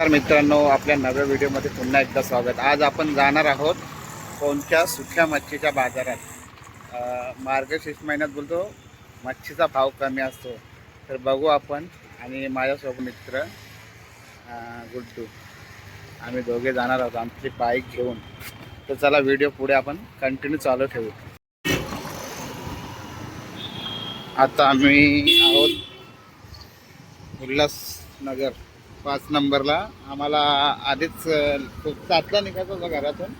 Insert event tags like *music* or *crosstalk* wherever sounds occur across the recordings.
तर मित्रांनो आपल्या नव्या व्हिडिओमध्ये पुन्हा एकदा स्वागत. आज आपण जाणार आहोत कोणत्या सुक्या मच्छीच्या बाजारात? मार्गशीर्ष महिन्यात बोलतो मच्छीचा भाव कमी असतो. तर बघू आपण आणि माझ्यासोबत मित्र गुड्डू. आम्ही दोघे जाणार आहोत आमची बाईक घेऊन. तर चला व्हिडिओ पुढे आपण कंटिन्यू चालू ठेवू. आता आम्ही आहोत उल्हासनगर. पाच नंबरला. आम्हाला आधीच खूप सातला निघायचं होतं घरातून.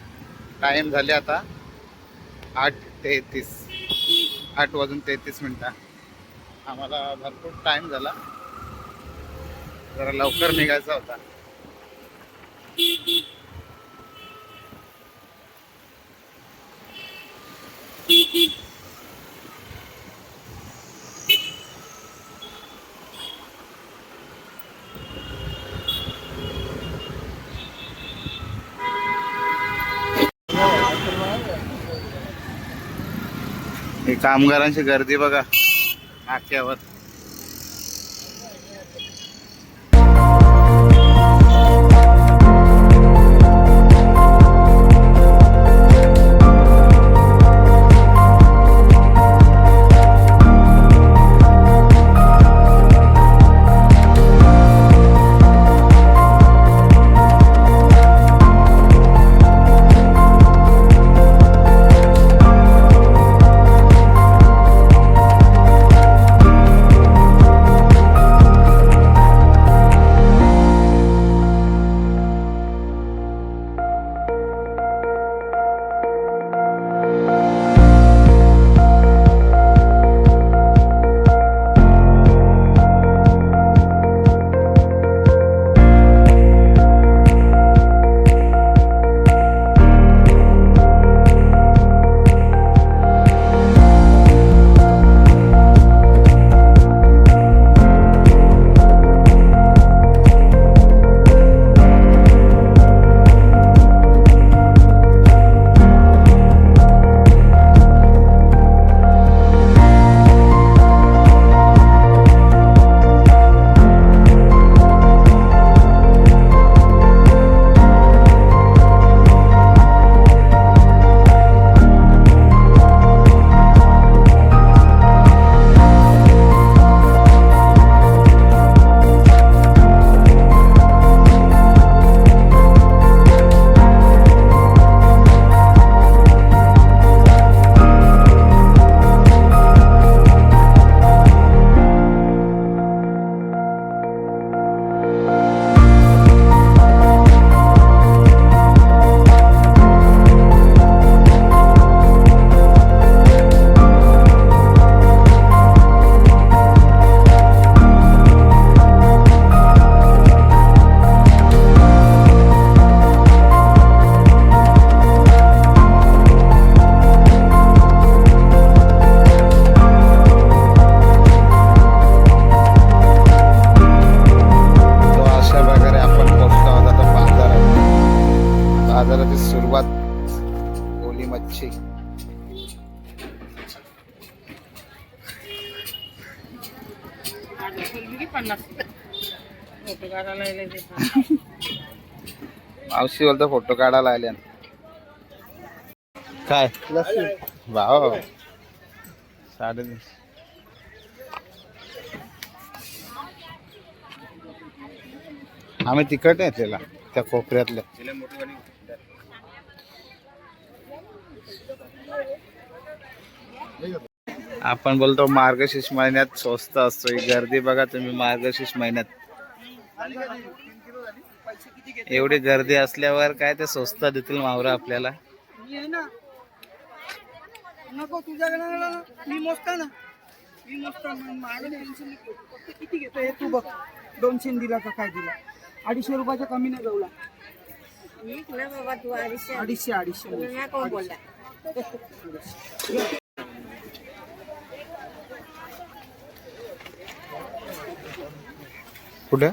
टाईम झाले आता आठ तेहतीस. आठ वाजून तेहतीस मिनटं. आम्हाला भरपूर टाईम झाला. जरा लवकर निघायचा होता. कामगारांची गर्दी बघा. नाक्यावर मावशी बोलतो फोटो काढायला आले काय? भाव. साडे आम्ही तिकट घेतलेला त्या कोपऱ्यातल्या आपण बोलतो मार्गशीर्ष महिन्यात स्वस्त असतो ही गर्दी बघा तुम्ही मार्गशीर्ष महिन्यात. एवढी गर्दी असल्यावर काय ते स्वस्त देतील मावरा आपल्याला? हे तू बघ. दोनशे दिला का काय दिला? अडीचशे रुपयाच्या कमी नाही तू अडीचशे. अडीचशे अडीचशे तुला कोण बोलला कुठे?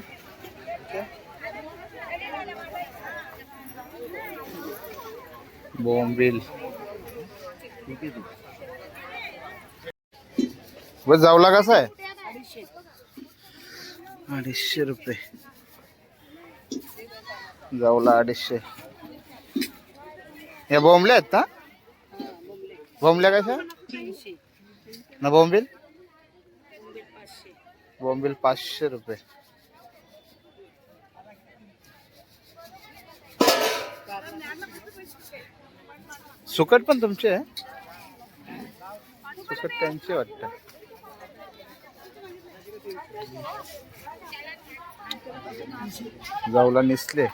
बोंबील. बस जावला कसा आहे? अडीचशे रुपये. जाऊला अडीचशे. हे बोंबले आहेत का? बोंबल्या कशा? ना पाचशे बोंबील पाचशे रुपये. सुकट पण तुमचे आहे. सुकट त्यांचे वाटतं. जाऊला निसले.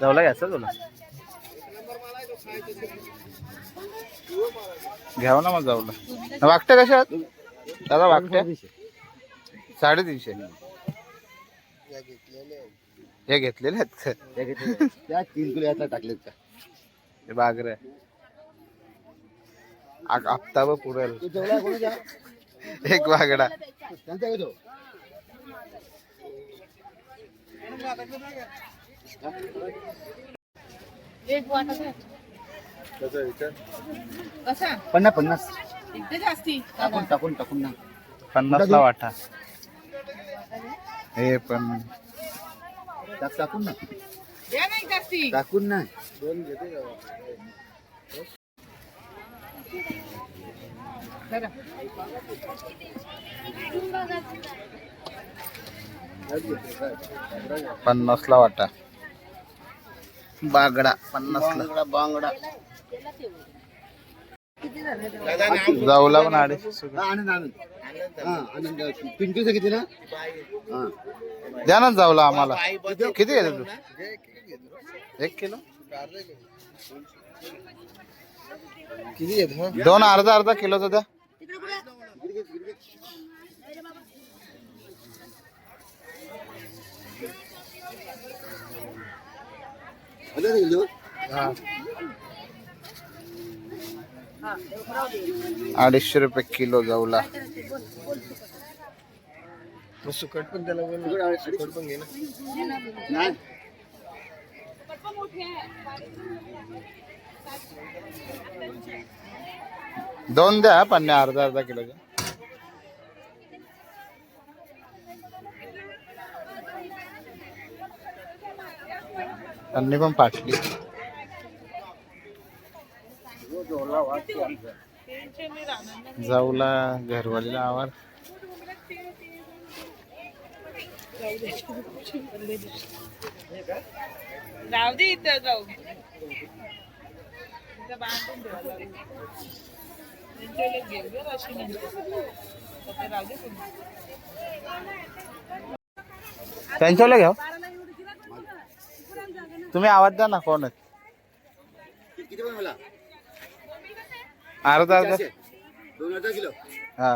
जाऊला घ्यायचा तुला? घ्यावं ना मग जाऊला. वागट्या कशा दादा वागट्या साडेतीनशे. हे घेतलेले आहेत. का? त्या तीन किलो याचा टाकलेत का? हे बागरे हप्ता व पुरेल. तो एक बागडा. त्यांचा का तो एक वाटा कसा? पन्नास पन्नास. जास्ती? टाकून टाकून टाकून ना. पन्नास ला वाटा. हे पण टाक टाकून ना. टाकून ना. पन्नास ला वाटा. बागडा पन्नास ला बांगडा. जाऊला पण अडीचशे सुकट. हा आनंद आनंद हा आनंद पिंटूचं किती ना हा द्या ना जाऊला आम्हाला. किती घेते तू? एक किलो? किती दोन अर्धा अर्धा किलोचं द्या. अडीचशे रुपये किलो जाऊला सुकट पण त्याला सुकट पण घे ना. दोन द्या पन्ने अर्धा अर्धा किलोचे त्यांनी पण जाऊला घरवालीला आवाज. जाऊ दे इथं जाऊ. बांधून ठेवा अशी राहू दे. त्यांच्याला घ्या तुम्ही आवाज द्या ना कोण आहेत किती पण मला अर्धा अर्धा. दोन हजार किलो. हा.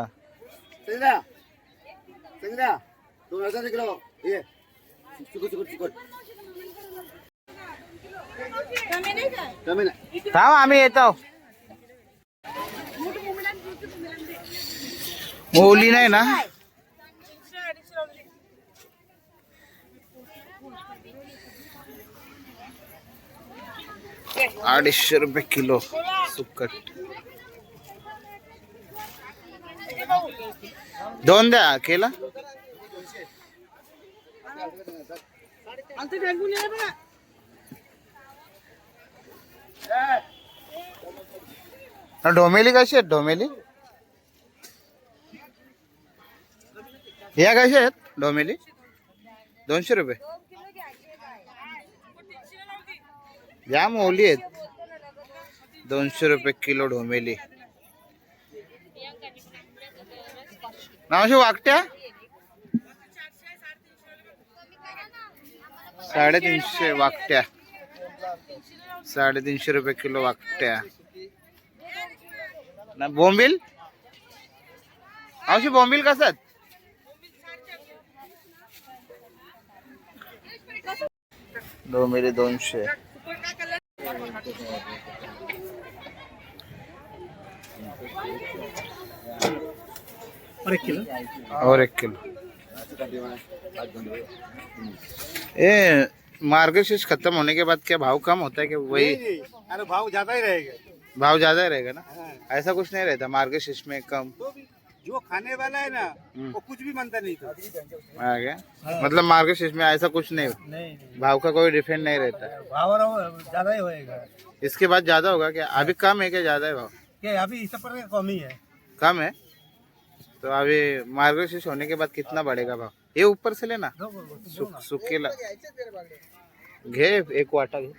संग्रा संग्रा दोन हजार किलो. ये. सुकट सुकट सुकट कमी नाही थांब आम्ही येतो. मोली नाही ना? अडीचशे रुपये किलो सुकट. दोन द्या केला ढोमेली कशी आहेत ढोमेली या कशा आहेत ढोमेली दोनशे रुपये. या मोली आहेत. दोनशे रुपये किलो ढोमेली नावशी वागट्या साडेतीनशे वागट्या साडेतीनशे रुपये किलो वागट्या ना बोंबील? अशी बोंबील कसत बोंबील दोनशे. और एक किलो? ये मार्गशीर्ष खत्म होने के बाद क्या भाव कम होता है कि वही? अरे भाव ज़्यादा ही रहेगा। भाव ज़्यादा ही रहेगा ना? ऐसा कुछ नहीं रहता मार्गशीर्ष में कम। जो खाने वाला है ना हम्म। वो कुछ भी मानता नहीं था। आ गया? मतलब मार्गशीर्ष में ऐसा कुछ नहीं नहीं भाव का कोई डिफेंड नहीं रहता। भाव ज़्यादा ही होएगा। इसके बाद ज़्यादा होगा क्या? अभी कम है क्या ज़्यादा है भाव? क्या अभी इस पर कम ही है? कम है? तो अभी मार्गशीर्ष होने के बाद कितना बढ़ेगा भाव? ये ऊपर से लेना? सु, सुकेला। घे एक वाटा घे।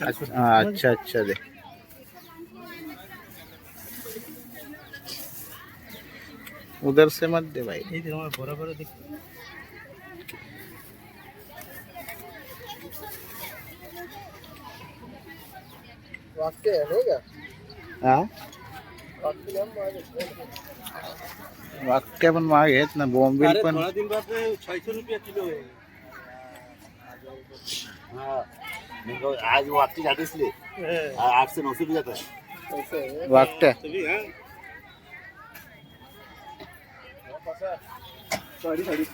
अच्छा अच्छा अच्छा दे उधर से मत दे भाई। बरोबर वाक्य पण महाग आहेत ना बोंबील पण थोड़ा दिन बाद में छह सौ रुपया किलो है। हाँ आज वो आपकी जाते इसलिए आठ से नौ सौ भी जाता है। वाकट्या तभी हाँ। साड़ी साड़ी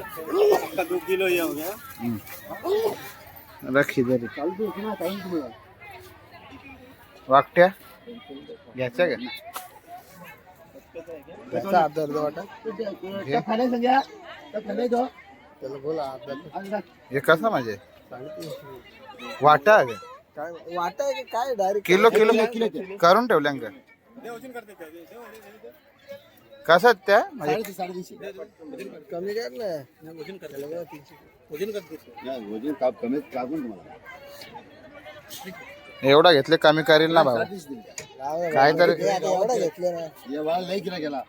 आपका दो किलो ये हो गया। हम्म. रख इधर। ही. वाकट्या घ्यायच्या का त्याचा अर्धा अर्धा वाटा घे. खाणे संध्या खाणे दो त्याला बोला अर्धा हे कसा म्हणजे वाटा आहे का? काय वाटा आहे की काय डायरेक्ट किलो किलो करून ठेवल्या का दे वजन कर देते हैं, दे, दे, दे, दे, दे। कसं आहेत त्या म्हणजे साडेतीनशे साडेतीनशे कमी कर ना नाही, वजन कर देते हैं. वजन कर देते हैं. वजन काप कमी कापून तुम्हाला एवढा घेतले कमी करील ना भाऊ. काहीतरी एवढा घेतले ना. या वाळ नाही केला. गेला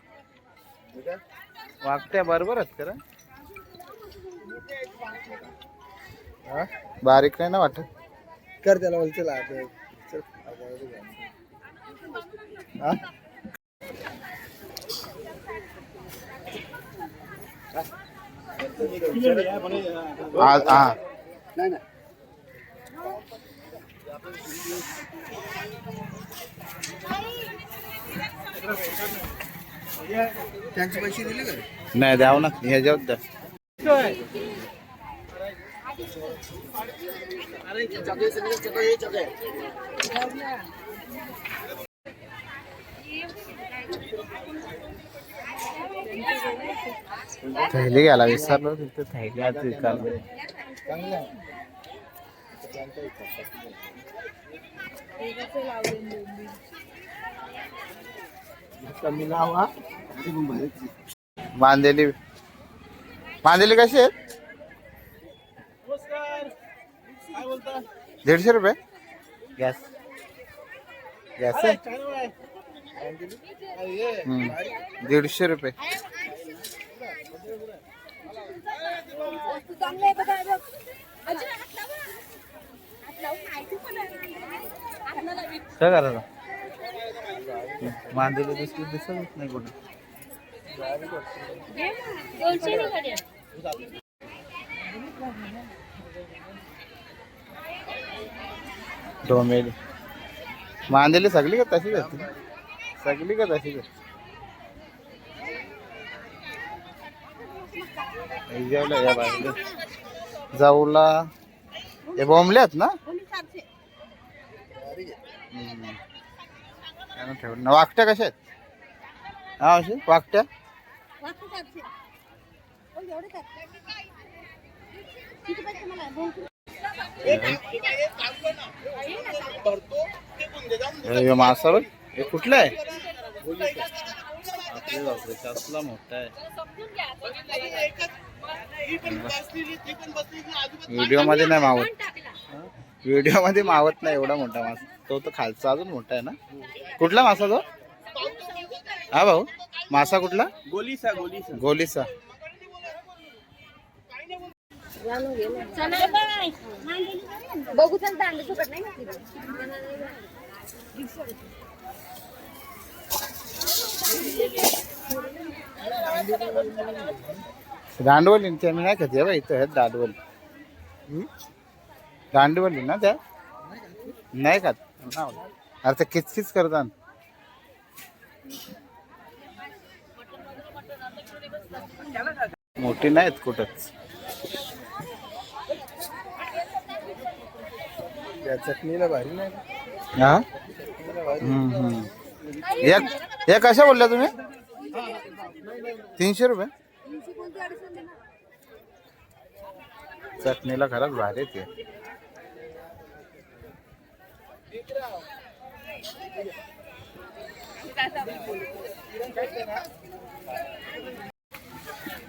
वाकट्या बरोबर आहेत का रे? हा? बारीक नाही ना वाटत? कर त्याला. हा? आज हा. नाही नाही. त्यांचे पैसे दिले का? नाही द्याव ना. ह्याच्यावर द्या. थैली घ्यायला विसरलो तिथे थैली आज विकायला. कमी लावा बांधलेली बांधलेली कशी आहेत दीडशे रुपये गॅस गॅस आहे. दीडशे रुपये चांगलं काय करायचं बांधलेली दिसली दिसतच नाही कुठे. डोमेली. मांदेली सगळी का तशीच असते सगळी का तशीच असते हे या बाजूला. जाऊला. हे बोंबले आहेत ना? त्यानं ठेवलं ना वाकट्या कशा आहेत? हा अशी? वाकट्या. हो, मासा बघ. हे कुठलं आहे? कसला मोठा आहे. व्हिडिओमध्ये नाही मावत. व्हिडिओमध्ये मावत नाही एवढा मोठा मासा. तो तर खालचा अजून मोठा आहे ना? कुठला मासा तो? हा भाऊ मासा कुठला? गोलीसा गोलीसा. बघू ना दांडवली मी नाही खात हे बघ इथं आहेत दांडवली? दांडवली ना त्या? नाही खात. अरे ते किचकिच करतात मोठी नाहीत कुठंच. चटणीला भारी नाही हा? हम्म, हम्म. एक एक कशा बोलल्या तुम्ही? तीनशे रुपये? चटणीला खरंच भारी आहे ते.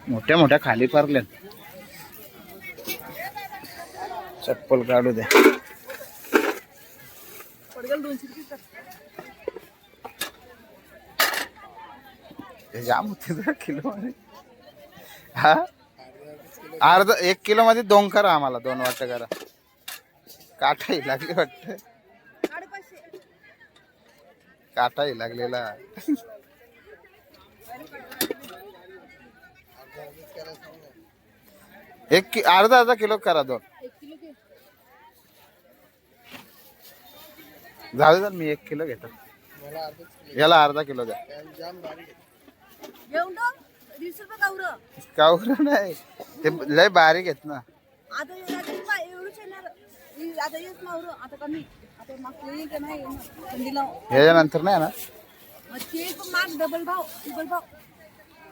मोठ्या मोठ्या खाली पारल्या चप्पल काढू द्या. हे जाम होते किलो मध्ये. हा? अर्धा एक किलो मध्ये दोन करा आम्हाला दोन वाटत करा. काठाही लागली वाटत. काटाही लागलेला. एक कि- अर्धा अर्धा किलो करा दोन. जाऊ दे मी एक किलो घेतो. याला अर्धा किलो द्या. कावर. नाही. ते लय बारीक आहेत ना. आता का नाही ना?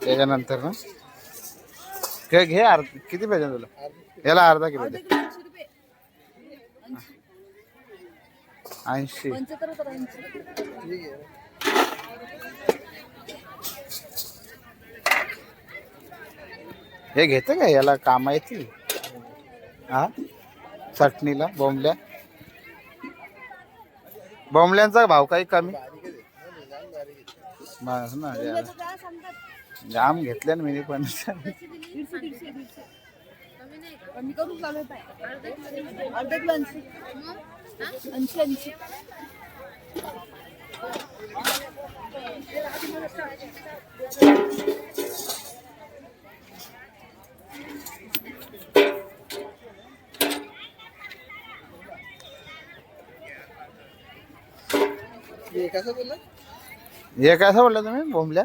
त्याच्यानंतर ना? घे घे अर्ध किती पाहिजे तुला? याला अर्धा किलो दे. ऐंशी. हे घेते का? याला कामा येतील. हा? चटणीला बोंबल्या? बोंबल्यांचा भाव काही कमी? बस हो ना जाम घेतल्या ना मी पण. कसं बोलला? हे कसं बोलला तुम्ही? बोंबल्या?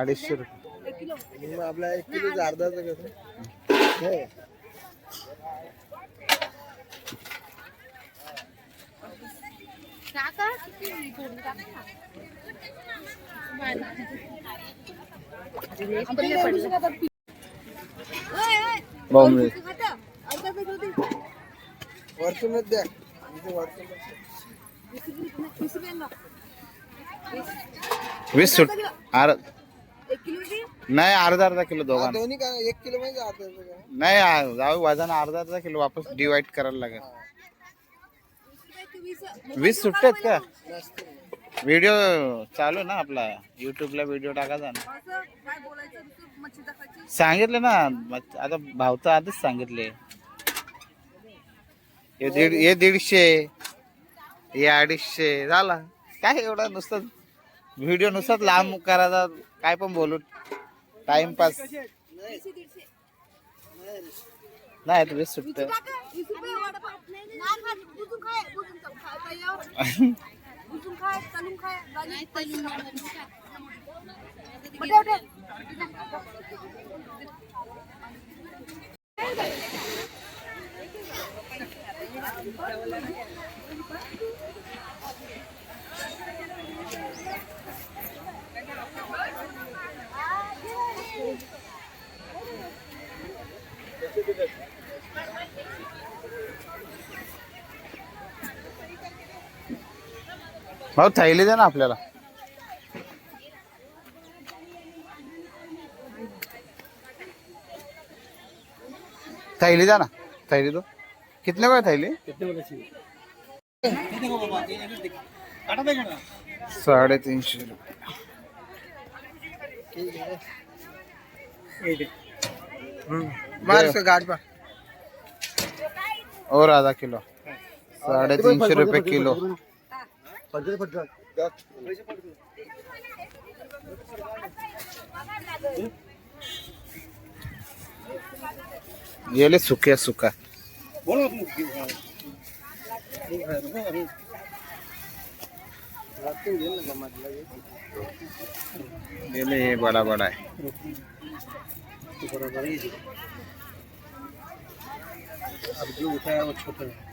अडीचशे रुपये. एक किलो. मग आपला एक किलो अर्धाचं कसं? हे. बोंबले. दे. वरतूनच द्या. वीस सुट. अर एक किलो दे. नाही अर्धा अर्धा किलो दोघांना. दोन्ही का एक किलो म्हणजे नाही जाऊ वजन अर्धा अर्धा किलो वापस डिवाइड करायला लागेल. वीस रुपये तू वीस. वीस सुट्टे आहेत का? व्हिडिओ चालू ना आपला. युट्यूबला व्हिडिओ टाकायचा ना. सांगितले ना आता भाव तर आधीच सांगितले. दीड हे दीडशे. हे अडीचशे झाला. काय एवढा नुसतं व्हिडिओ नुसतं लांब करायचा काय पण बोलू टाइमपास नाही तुम्ही वीस सुट्ट. *laughs* भाऊ थैली दे ना आपल्याला. थैली द्या ना. थैली दो. कितने का है थैली साढ़े तीनशे रुपये गाठ पर। और आधा किलो. साढ़े तीनशे रुपये किलो. पटकन गेले सुक्या सुका गेले हे। बडा बडा आहे अब जो उठाया वो छोटा है।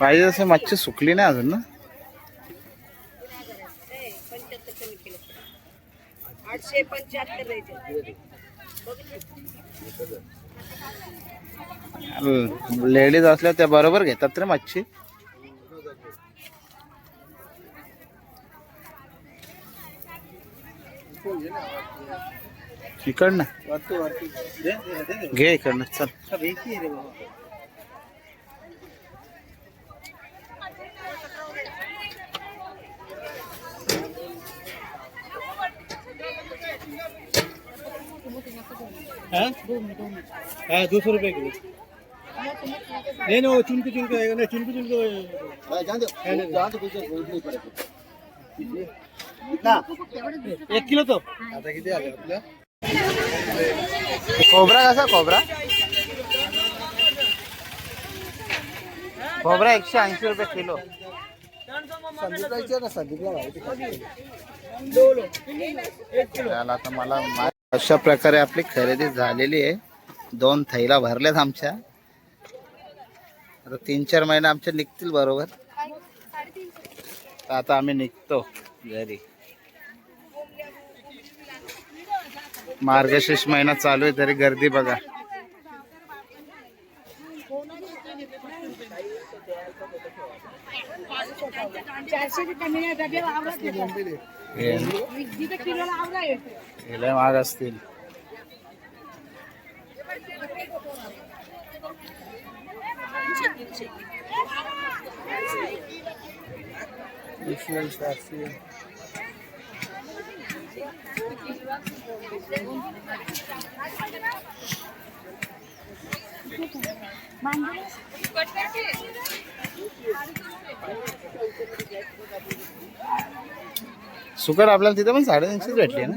पाहिजे तसे मच्छी सुकली नाही अजून ना? आठशे पंच्याहत्तर लेडीज असल्या त्या बरोबर घेतात रे मच्छी. इकडनं घे इकडनं चल. दो सौ रुपये किलो। नहीं नहीं वो चुनके चुनके आएगा। ना चुनके चुनके जान दो। जान दो पीछे बोल नहीं पड़ेगा। कितना एक किलो तो। आता किती आले आपल्या खोबरा कसा खोबरा खोबरा एकशे ऐंशी रुपये किलो. आता मला अशा प्रकारे आपली खरेदी झालेली आहे. दोन थैला भरल्यात आमच्या. आता तीन चार महिने आमच्या निघतील बरोबर. आता आम्ही निघतो घरी. मार्गशीर्ष महिना चालू आहे तरी गर्दी बघा महाग असतील Thank you आवडत हे जिथे किलोला आवडा येतो हे लय महाग असतील सुकट आपल्याला तिथे पण साडेतीनशेच भेटली ना?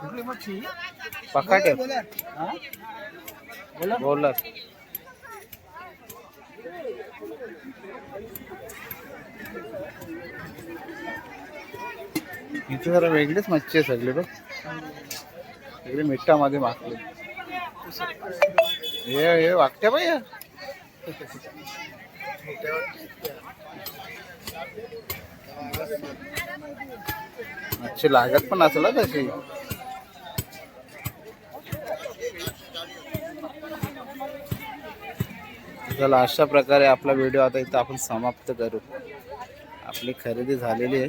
कुठली मच्छी? पकाट. बोलर इथे जरा वेगळीच मच्छी आहे सगळी बघ. सगळी मिठामध्ये मागली हे हे वागत्या बाई. मच्छी लागत पण असेल तशी. चला अशा प्रकारे आपला व्हिडिओ आता इथं आपण समाप्त करू. आपली खरेदी झालेली आहे.